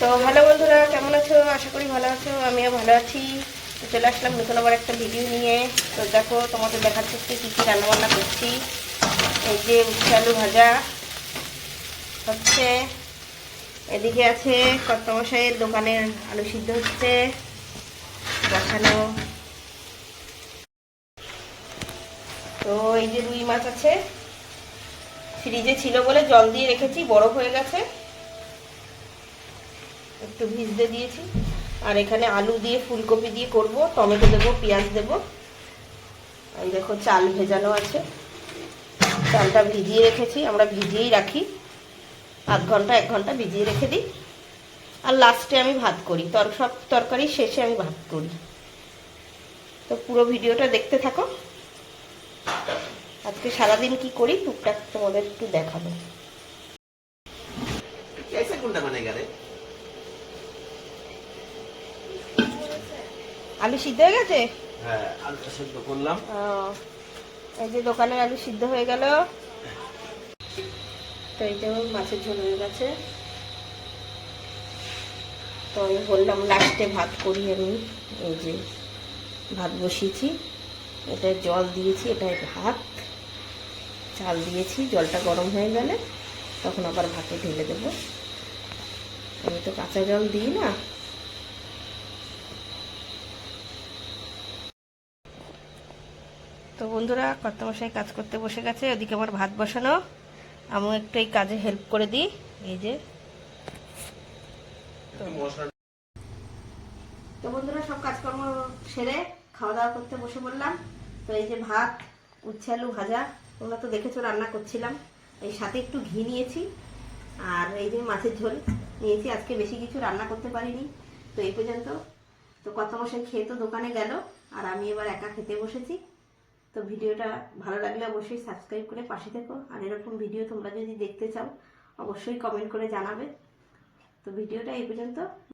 তো ভালো বন্ধুরা, কেমন আছো? আশা করি ভালো আছো, আমিও ভালো আছি। তো চলে আসলাম নতুন আবার একটা ভিডিও নিয়ে। তো দেখো, তোমাদের দেখার দেখাচ্ছি কী কী রান্নাবান্না করছি। এই যে উচ্ছে আলু ভাজা হচ্ছে। এদিকে আছে কর্তমশাইয়ের দোকানের আলু সিদ্ধ হচ্ছে। বসানো তো এই যে রুই মাছ আছে, ফ্রিজে ছিল বলে জল দিয়ে রেখেছি বরফ হয়ে গেছে। একটু ভিজতে দিয়েছি। আর এখানে আলু দিয়ে, ফুলকপি দিয়ে করব, টমেটো দেবো, পেঁয়াজ দেবো। দেখো, চাল ভেজানো আছে। চালটা ভিজিয়ে রেখেছি, আমরা ভিজিয়েই রাখি। আধ ঘণ্টা, এক ঘণ্টা ভিজিয়ে রেখে দিই। আর লাস্টে আমি ভাত করি। তর, সব তরকারি শেষে আমি ভাত করি। তো পুরো ভিডিওটা দেখতে থাকো। আজকে সারাদিন কি করি টুকটাক তোমাদের একটু দেখাবো। কোনটা মানে গেলে? আলু সিদ্ধ হয়ে গেছে? হ্যাঁ আলু সেদ্ধ করলাম। এই যে দোকানের আলু সিদ্ধ হয়ে গেল। তো এই যেমন মাছের ঝোল হয়ে গেছে। তো আমি বললাম লাস্টে ভাত করি আমি। এই যে ভাত বসিয়েছি। এটায় জল দিয়েছি এটায় ভাত। চাল দিয়েছি জলটা গরম হয়ে গেলে তখন আবার ভাতে ঢেলে দেবো। আমি তো কাঁচা জল দিই না। তো বন্ধুরা কর্তামশাই কাজ করতে বসে গেছে ওদিকে আমার ভাত বসানো। আমিও একটু এই কাজে হেল্প করে দিই এই যে। তো বন্ধুরা সব কাজকর্ম সেরে খাওয়া দাওয়া করতে বসে পড়লাম। তো এই যে ভাত উচ্ছে আলু ভাজা তোমরা তো দেখেছ রান্না করছিলাম। এই সাথে একটু ঘি নিয়েছি আর এই যে মাছের ঝোল নিয়েছি। আজকে বেশি কিছু রান্না করতে পারিনি তো এই পর্যন্ত। তো কত মশাই খেয়ে তো দোকানে গেল আর আমি এবার একা খেতে বসেছি। তো ভিডিওটা ভালো লাগলে অবশ্যই সাবস্ক্রাইব করে পাশে থেকো। আর এরকম ভিডিও তোমরা যদি দেখতে চাও, অবশ্যই কমেন্ট করে জানাবে। তো ভিডিওটা এই পর্যন্ত।